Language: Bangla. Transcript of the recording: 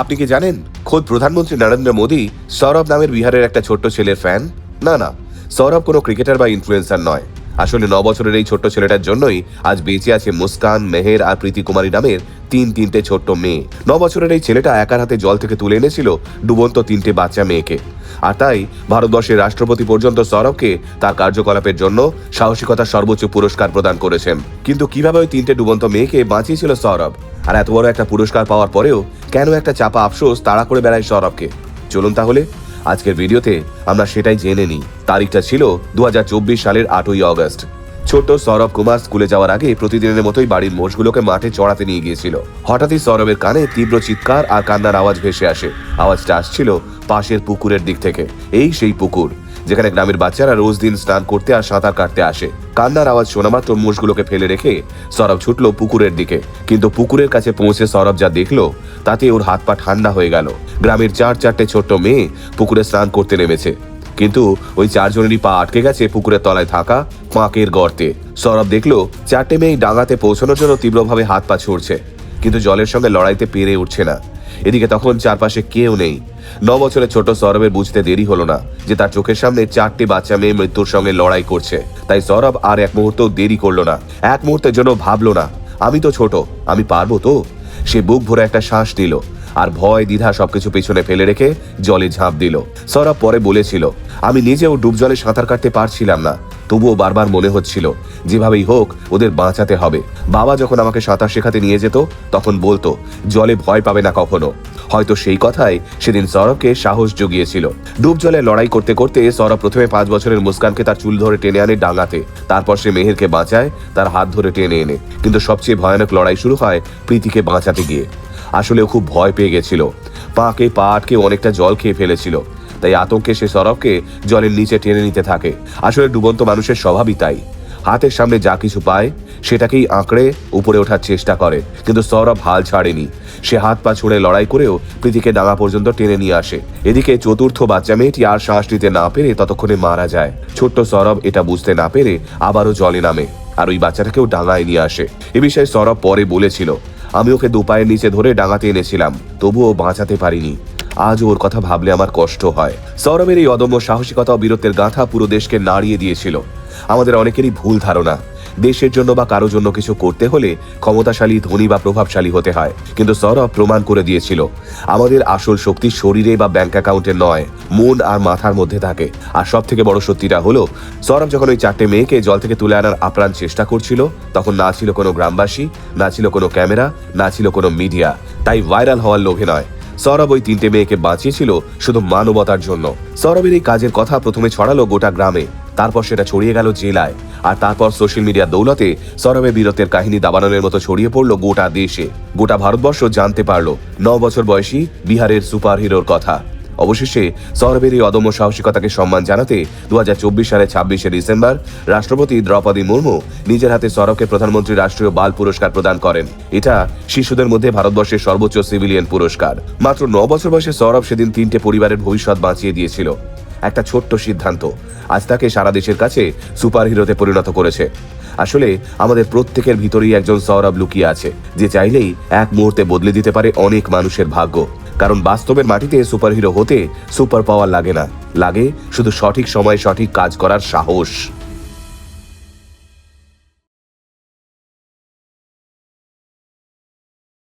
আপনি কি জানেন খোদ প্রধানমন্ত্রী নরেন্দ্র মোদী সৌরভ নামের বিহারের একটা ছোট্ট ছেলের ফ্যান না না, সৌরভ কোনো ক্রিকেটার বা ইনফ্লুয়েন্সার নয়। আসলে ন বছরের এই ছোট্ট ছেলেটার জন্যই আজ বেঁচে আছে মুস্কান, মেহের আর প্রীতি কুমারী নামের তিন তিনটে ছোট্ট মেয়ে। ন বছরের এই ছেলেটা একার হাতে জল থেকে তুলে এনেছিল ডুবন্ত তিনটে বাচ্চা মেয়েকে। আর তাই ভারতবর্ষের রাষ্ট্রপতি পর্যন্ত সৌরভকে তার কার্যকলাপের জন্য সাহসিকতার সর্বোচ্চ পুরস্কার প্রদান করেছেন। কিন্তু কীভাবে ওই তিনটে ডুবন্ত মেয়েকে বাঁচিয়েছিল সৌরভ? আর এত বড় একটা পুরস্কার পাওয়ার পরেও কেন একটা চাপা আফসোস তাড়া করে বেড়ায় সৌরভকে? চলুন তাহলে, আজকের ভিডিওতে আমরা সেটাই জেনে নিই। তারিখটা ছিল দুহাজার চব্বিশ সালের আটই অগস্ট। ছোট্ট সৌরভ কুমার স্কুলে যাওয়ার আগে প্রতিদিনের মতোই বাড়ির মোষগুলোকে মাঠে চড়াতে নিয়ে গিয়েছিল। হঠাৎই সৌরভের কানে তীব্র চিৎকার আর কান্নার আওয়াজ ভেসে আসে। আওয়াজটা আসছিল পাশের পুকুরের দিক থেকে। এই সেই পুকুর। যেখানে গ্রামের বাচ্চারা রোজ দিন স্নান করতে আর সাঁতার কাটতে আসে। কান্নার আওয়াজ শোনা মাত্র মোষগুলোকে ফেলে রেখে সৌরভ ছুটলো পুকুরের দিকে। কিন্তু পুকুরের কাছে পৌঁছে সৌরভ যা দেখল, তাতে ওর হাত পা ঠান্ডা হয়ে গেল। গ্রামের চার চারটে ছোট্ট মেয়ে পুকুরে স্নান করতে নেমেছে। কিন্তু ওই চারজনেরই পা আটকে গেছে পুকুরের তলায় থাকা পাঁকের গর্তে। সৌরভ দেখল, চারটে মেয়ে ডাঙাতে পৌঁছানোর জন্য তীব্রভাবে হাত পা ছুড়ছে। কিন্তু জলের সঙ্গে লড়াইতে পেরে উঠছে না। এদিকে তখন চারপাশে কেউ নেই। ন বছরের ছোট সৌরভের বুঝতে দেরি হলো না যে তার চোখের সামনে চারটি বাচ্চা মেয়ে মৃত্যুর সঙ্গে লড়াই করছে। তাই সৌরভ আর এক মুহূর্ত দেরি করল না। এক মুহূর্তের জন্য ভাবলো না, আমি তো ছোট, আমি পারব তো? সে বুক ভরে একটা শ্বাস দিল আর ভয়, দ্বিধা সবকিছু পেছনে ফেলে রেখে জলে ঝাঁপ দিল। সৌরভ পরে বলেছিল, আমি নিজেও ডুব জলে সাঁতার কাটতে পারছিলাম না। তবুও বারবার মনে হচ্ছিল, যেভাবেই হোক, ওদের বাঁচাতে হবে। বাবা যখন আমাকে সাঁতার শেখাতে নিয়ে যেত, তখন বলতো, জলে ভয় পাবে না কখনো। হয়তো সেই কথাই সেদিন সৌরভকে সাহস জুগিয়েছিল। ডুব জলে লড়াই করতে করতে সৌরভ প্রথমে পাঁচ বছরের মুস্কানকে তার চুল ধরে টেনে আনে ডাঙাতে। তারপর সে মেহেরকে বাঁচায়, তার হাত ধরে টেনে এনে। কিন্তু সবচেয়ে ভয়ানক লড়াই শুরু হয় প্রীতিকে বাঁচাতে গিয়ে। আসলে খুব ভয় পেয়ে গেছিল। পাকে, পা আটকে অনেকটা জল খেয়ে ফেলেছিল। তাই আতঙ্কে সে সরবকে জলের নিচে টেনে নিতে থাকে। আসলে ডুবন্ত মানুষের স্বভাবই তাই। হাতের সামনে যা কিছু পায়, সেটাকেই আঁকড়ে উপরে ওঠার চেষ্টা করে। কিন্তু সৌরভ হাল ছাড়েনি। সে হাত পা ছুঁড়ে লড়াই করেও প্রীতিকে ডাঙা পর্যন্ত টেনে নিয়ে আসে। এদিকে চতুর্থ বাচ্চা মেয়েটি আর শ্বাস নিতে না পেরে ততক্ষণে মারা যায়। ছোট্ট সৌরভ এটা বুঝতে না পেরে আবারও জলে নামে আর ওই বাচ্চাটাকেও ডাঙায় নিয়ে আসে। এ বিষয়ে সৌরভ পরে বলেছিল, আমি ওকে দুপায়ের নিচে ধরে ডাঙাতে এনেছিলাম, তবুও বাঁচাতে পারিনি। আজ ওর কথা ভাবলে আমার কষ্ট হয়। সৌরভের এই অদম্য সাহসিকতা ও বীরত্বের গাঁথা পুরো দেশকে নাড়িয়ে দিয়েছিল। আমাদের অনেকেরই ভুল ধারণা। দেশের জন্য বা কারও জন্য কিছু করতে হলে ক্ষমতাশালী, ধনী বা প্রভাবশালী হতে হয়। কিন্তু সৌরভ প্রমাণ করে দিয়েছিল, আমাদের আসল শক্তি শরীরে বা ব্যাংক অ্যাকাউন্টে নয়, মন আর মাথার মধ্যে থাকে। আর সব থেকে বড় সত্যিটা হলো, সৌরভ যখন ওই চারটে মেয়েকে জল থেকে তুলে আনার আপ্রাণ চেষ্টা করছিল, তখন না ছিল কোনো গ্রামবাসী, না ছিল কোনো ক্যামেরা, না ছিল কোনো মিডিয়া। তাই ভাইরাল হওয়ার লোভে নয়। সৌরভ ওই তিনটে মেয়েকে বাঁচিয়েছিল শুধু মানবতার জন্য। সৌরভের এই কাজের কথা প্রথমে ছড়ালো গোটা গ্রামে, তারপর সেটা ছড়িয়ে গেল জেলায়, আর তারপর সোশ্যাল মিডিয়া দৌলতে সৌরভের বীরত্বের কাহিনী দাবানলের মতো ছড়িয়ে পড়ল গোটা দেশে। গোটা ভারতবর্ষ জানতে পারল ন বছর বয়সী বিহারের সুপার হিরোর কথা। অবশেষে সৌরভের এই অদম্য সাহসিকতাকে সম্মান জানাতে দু সালে ছাব্বিশে ডিসেম্বর রাষ্ট্রপতি দ্রৌপদী মুর্মু নিজের হাতে সৌরভকে প্রধানমন্ত্রী রাষ্ট্রীয় বাল পুরস্কার প্রদান করেন। এটা শিশুদের মধ্যে ভারতবর্ষের সর্বোচ্চ সিভিলিয়ান পুরস্কার। মাত্র ন বছর বয়সে সৌরভ সেদিন তিনটে পরিবারের ভবিষ্যৎ বাঁচিয়ে দিয়েছিল। একটা ছোট্ট সিদ্ধান্ত। আজ তাকে সারা দেশের কাছে সুপার হিরোতে পরিণত করেছে। আসলে আমাদের প্রত্যেকের ভিতরেই একজন সৌরভ লুকিয়ে আছে, যে চাইলেই এক মুহূর্তে বদলে দিতে পারে অনেক মানুষের ভাগ্য। কারণ বাস্তবের মাটিতে সুপারহিরো হতে সুপার পাওয়ার লাগে না। লাগে শুধু সঠিক সময়ে সঠিক কাজ করার সাহস।